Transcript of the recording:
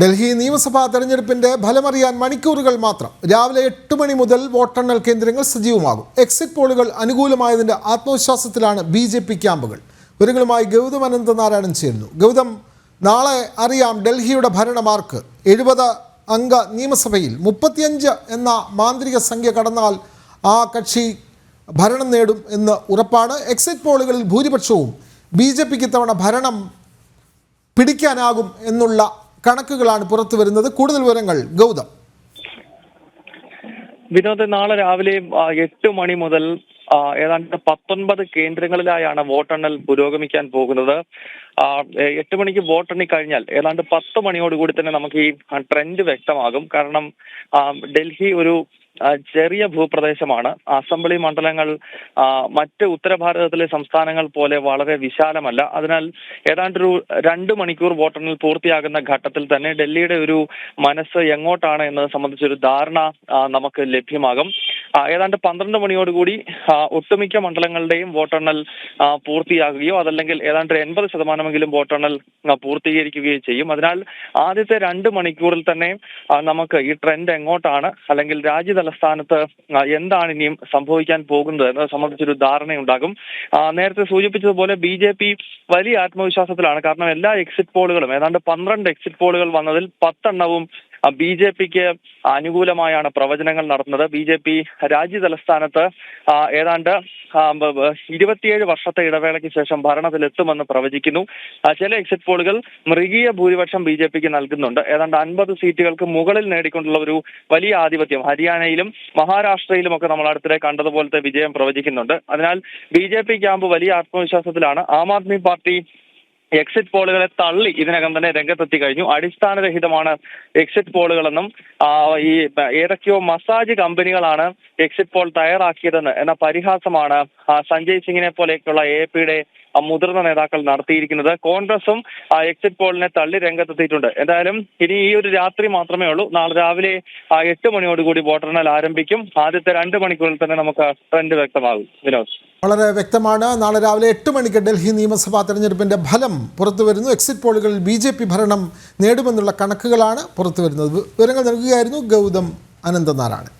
ഡൽഹി നിയമസഭാ തെരഞ്ഞെടുപ്പിന്റെ ഫലമറിയാൻ മണിക്കൂറുകൾ മാത്രം. രാവിലെ എട്ട് മണി മുതൽ വോട്ടെണ്ണൽ കേന്ദ്രങ്ങൾ സജീവമാകും. എക്സിറ്റ് പോളുകൾ അനുകൂലമായതിന്റെ ആത്മവിശ്വാസത്തിലാണ് ബി ജെ പി ക്യാമ്പുകൾ. വിവരങ്ങളുമായി ഗൗതം അനന്തനാരായണൻ ചേരുന്നു. ഗൗതം നാളെ അറിയാം ഡൽഹിയുടെ ഭരണമാർക്ക് എഴുപത് അംഗ നിയമസഭയിൽ മുപ്പത്തിയഞ്ച് എന്ന മാന്ത്രിക സംഖ്യ കടന്നാൽ ആ കക്ഷി ഭരണം നേടും എന്ന് ഉറപ്പാണ്. എക്സിറ്റ് പോളുകളിൽ ഭൂരിപക്ഷവും ബി ജെ പിക്ക് ഇത്തവണ ഭരണം പിടിക്കാനാകും എന്നുള്ള കണക്കുകളാണ് പുറത്തു വരുന്നത്. കൂടുതൽ വിവരങ്ങൾ ഗൗതം. വിനോദ് നാളെ രാവിലെ എട്ട് മണി മുതൽ ഏതാണ്ട് പത്തൊൻപത് കേന്ദ്രങ്ങളിലായാണ് വോട്ടെണ്ണൽ പുരോഗമിക്കാൻ പോകുന്നത്. എട്ട് മണിക്ക് വോട്ടെണ്ണി കഴിഞ്ഞാൽ ഏതാണ്ട് പത്ത് മണിയോടുകൂടി തന്നെ നമുക്ക് ഈ ട്രെൻഡ് വ്യക്തമാകും. കാരണം ഡൽഹി ഒരു ചെറിയ ഭൂപ്രദേശമാണ്. അസംബ്ലി മണ്ഡലങ്ങൾ മറ്റ് മറ്റ് ഉത്തരഭാരതത്തിലെ സംസ്ഥാനങ്ങൾ പോലെ വളരെ വിശാലമല്ല. അതിനാൽ ഏതാണ്ട് ഒരു രണ്ട് മണിക്കൂർ വോട്ടെണ്ണൽ പൂർത്തിയാകുന്ന ഘട്ടത്തിൽ തന്നെ ഡൽഹിയുടെ ഒരു മനസ്സ് എങ്ങോട്ടാണ് എന്നത് സംബന്ധിച്ചൊരു ധാരണ നമുക്ക് ലഭ്യമാകും. ഏതാണ്ട് പന്ത്രണ്ട് മണിയോടുകൂടി ഒട്ടുമിക്ക മണ്ഡലങ്ങളുടെയും വോട്ടെണ്ണൽ പൂർത്തിയാകുകയോ അതല്ലെങ്കിൽ ഏതാണ്ട് എൺപത് ശതമാനമെങ്കിലും വോട്ടെണ്ണൽ പൂർത്തീകരിക്കുകയോ ചെയ്യും. അതിനാൽ ആദ്യത്തെ രണ്ട് മണിക്കൂറിൽ തന്നെ നമുക്ക് ഈ ട്രെൻഡ് എങ്ങോട്ടാണ് അല്ലെങ്കിൽ രാജ്യ തലസ്ഥാനത്ത് എന്താണ് ഇനിയും സംഭവിക്കാൻ പോകുന്നത് എന്നത് സംബന്ധിച്ചൊരു ധാരണയുണ്ടാകും. നേരത്തെ സൂചിപ്പിച്ചതുപോലെ ബി ജെ പി വലിയ ആത്മവിശ്വാസത്തിലാണ്. കാരണം എല്ലാ എക്സിറ്റ് പോളുകളും ഏതാണ്ട് പന്ത്രണ്ട് എക്സിറ്റ് പോളുകൾ വന്നതിൽ പത്തെണ്ണവും ബി ജെ പിക്ക് അനുകൂലമായാണ് പ്രവചനങ്ങൾ നടത്തുന്നത്. ബി ജെ പി രാജ്യ തലസ്ഥാനത്ത് ഏതാണ്ട് ഇരുപത്തിയേഴ് വർഷത്തെ ഇടവേളയ്ക്ക് ശേഷം ഭരണത്തിലെത്തുമെന്ന് പ്രവചിക്കുന്നു. ചില എക്സിറ്റ് പോളുകൾ മൃഗീയ ഭൂരിപക്ഷം ബി ജെ പിക്ക് നൽകുന്നുണ്ട്. ഏതാണ്ട് അൻപത് സീറ്റുകൾക്ക് മുകളിൽ നേടിക്കൊണ്ടുള്ള ഒരു വലിയ ആധിപത്യം ഹരിയാനയിലും മഹാരാഷ്ട്രയിലും ഒക്കെ നമ്മൾ അടുത്തിടെ കണ്ടതുപോലത്തെ വിജയം പ്രവചിക്കുന്നുണ്ട്. അതിനാൽ ബി ജെ പി ക്യാമ്പ് വലിയ ആത്മവിശ്വാസത്തിലാണ്. ആം ആദ്മി പാർട്ടി എക്സിറ്റ് പോളുകളെ തള്ളി ഇതിനകം തന്നെ രംഗത്തെത്തി കഴിഞ്ഞു. അടിസ്ഥാനരഹിതമാണ് എക്സിറ്റ് പോളുകളെന്നും ഈ ഏതൊക്കെയോ മസാജ് കമ്പനികളാണ് എക്സിറ്റ് പോൾ തയ്യാറാക്കിയതെന്ന്. എന്ന പരിഹാസമാണ് സഞ്ജയ് സിംഗിനെ പോലെയൊക്കെയുള്ള എ പിയുടെ മുതിർന്ന നേതാക്കൾ നടത്തിയിരിക്കുന്നത്. കോൺഗ്രസും എക്സിറ്റ് പോളിനെ തള്ളി രംഗത്തെത്തിയിട്ടുണ്ട്. എന്തായാലും ഇനി ഈ ഒരു രാത്രി മാത്രമേ ഉള്ളൂ. നാളെ രാവിലെ എട്ട് മണിയോടുകൂടി വോട്ടെണ്ണൽ ആരംഭിക്കും. ആദ്യത്തെ രണ്ട് മണിക്കൂറിൽ തന്നെ നമുക്ക് ട്രെൻഡ് വ്യക്തമാകും. വിനോദ്. വളരെ വ്യക്തമാണ്. നാളെ രാവിലെ എട്ട് മണിക്ക് ഡൽഹി നിയമസഭാ തെരഞ്ഞെടുപ്പിന്റെ ഫലം പുറത്തു വരുന്നു എക്സിറ്റ് പോളുകളിൽ ബി ജെ പി ഭരണം നേടുമെന്നുള്ള കണക്കുകളാണ് പുറത്തുവരുന്നത്. വിവരങ്ങൾ നൽകുകയായിരുന്നു ഗൗതം അനന്തനാരായണൻ.